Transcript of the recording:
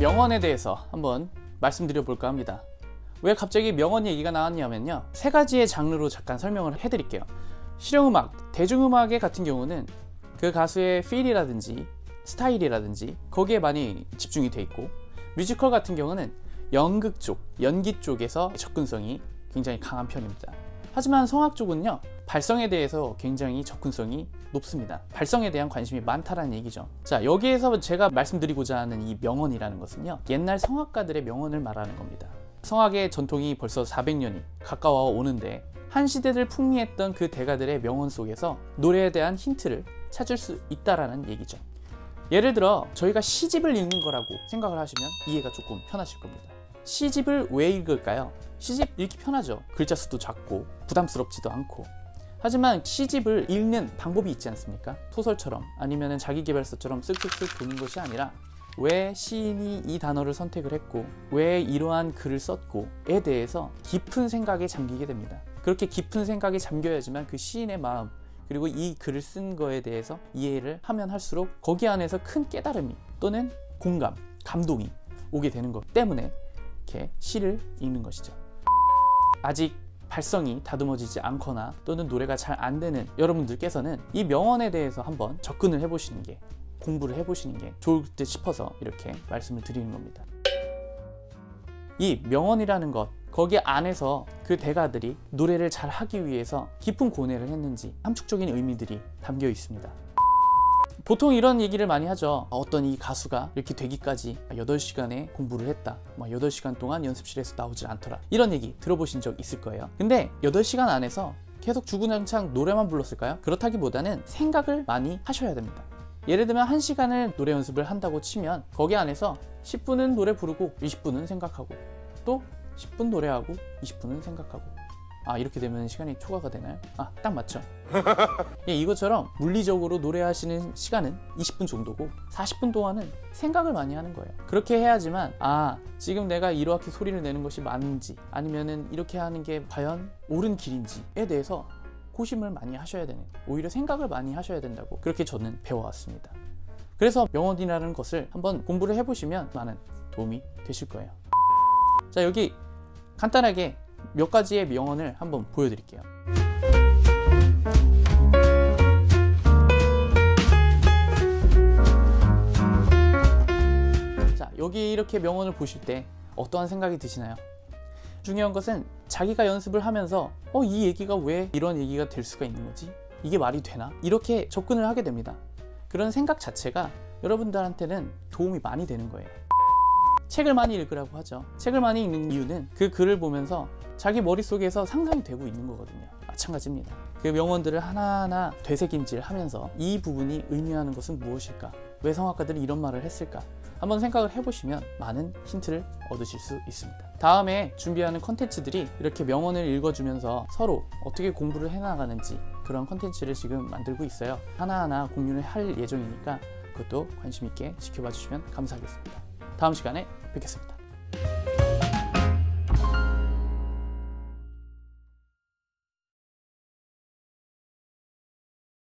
명언에 대해서 한번 말씀드려 볼까 합니다. 왜 갑자기 명언 얘기가 나왔냐면요. 세 가지의 장르로 잠깐 설명을 해드릴게요. 실용음악, 대중음악의 같은 경우는 그 가수의 필이라든지 스타일이라든지 거기에 많이 집중이 돼 있고 뮤지컬 같은 경우는 연극 쪽, 연기 쪽에서 접근성이 굉장히 강한 편입니다. 하지만 성악 쪽은요 발성에 대해서 굉장히 접근성이 높습니다. 발성에 대한 관심이 많다라는 얘기죠. 자 여기에서 제가 말씀드리고자 하는 이 명언이라는 것은요 옛날 성악가들의 명언을 말하는 겁니다. 성악의 전통이 벌써 400년이 가까워 오는데 한 시대를 풍미했던 그 대가들의 명언 속에서 노래에 대한 힌트를 찾을 수 있다라는 얘기죠. 예를 들어 저희가 시집을 읽는 거라고 생각을 하시면 이해가 조금 편하실 겁니다. 시집을 왜 읽을까요? 시집 읽기 편하죠. 글자 수도 작고 부담스럽지도 않고. 하지만 시집을 읽는 방법이 있지 않습니까? 소설처럼 아니면 자기계발서처럼 쓱쓱쓱 보는 것이 아니라 왜 시인이 이 단어를 선택을 했고 왜 이러한 글을 썼고에 대해서 깊은 생각에 잠기게 됩니다. 그렇게 깊은 생각에 잠겨야지만 그 시인의 마음 그리고 이 글을 쓴 거에 대해서 이해를 하면 할수록 거기 안에서 큰 깨달음이 또는 공감, 감동이 오게 되는 것 때문에 이렇게 시를 읽는 것이죠. 아직 발성이 다듬어지지 않거나 또는 노래가 잘 안 되는 여러분들께서는 이 명언에 대해서 한번 접근을 해보시는 게 공부를 해보시는 게 좋을 듯 싶어서 이렇게 말씀을 드리는 겁니다. 이 명언이라는 것 거기 안에서 그 대가들이 노래를 잘 하기 위해서 깊은 고뇌를 했는지 함축적인 의미들이 담겨 있습니다. 보통 이런 얘기를 많이 하죠. 어떤 이 가수가 이렇게 되기까지 8시간에 공부를 했다. 막 8시간 동안 연습실에서 나오질 않더라. 이런 얘기 들어보신 적 있을 거예요. 근데 8시간 안에서 계속 주구장창 노래만 불렀을까요? 그렇다기보다는 생각을 많이 하셔야 됩니다. 예를 들면 1시간을 노래 연습을 한다고 치면 거기 안에서 10분은 노래 부르고 20분은 생각하고 또 10분 노래하고 20분은 생각하고 아 이렇게 되면 시간이 초과가 되나요? 아 딱 맞죠? 예, 이것처럼 물리적으로 노래하시는 시간은 20분 정도고 40분 동안은 생각을 많이 하는 거예요. 그렇게 해야지만 아 지금 내가 이렇게 소리를 내는 것이 맞는지 아니면은 이렇게 하는 게 과연 옳은 길인지에 대해서 고심을 많이 하셔야 되는 오히려 생각을 많이 하셔야 된다고 그렇게 저는 배워왔습니다. 그래서 명언이라는 것을 한번 공부를 해보시면 많은 도움이 되실 거예요. 자 여기 간단하게 몇 가지의 명언을 한번 보여드릴게요. 자, 여기 이렇게 명언을 보실 때 어떠한 생각이 드시나요? 중요한 것은 자기가 연습을 하면서 어, 이 얘기가 왜 이런 얘기가 될 수가 있는 거지? 이게 말이 되나? 이렇게 접근을 하게 됩니다. 그런 생각 자체가 여러분들한테는 도움이 많이 되는 거예요. 책을 많이 읽으라고 하죠. 책을 많이 읽는 이유는 그 글을 보면서 자기 머릿속에서 상상이 되고 있는 거거든요. 마찬가지입니다. 그 명언들을 하나하나 되새김질 하면서 이 부분이 의미하는 것은 무엇일까? 왜 성악가들이 이런 말을 했을까? 한번 생각을 해보시면 많은 힌트를 얻으실 수 있습니다. 다음에 준비하는 컨텐츠들이 이렇게 명언을 읽어주면서 서로 어떻게 공부를 해나가는지 그런 컨텐츠를 지금 만들고 있어요. 하나하나 공유를 할 예정이니까 그것도 관심 있게 지켜봐 주시면 감사하겠습니다. 다음 시간에 뵙겠습니다.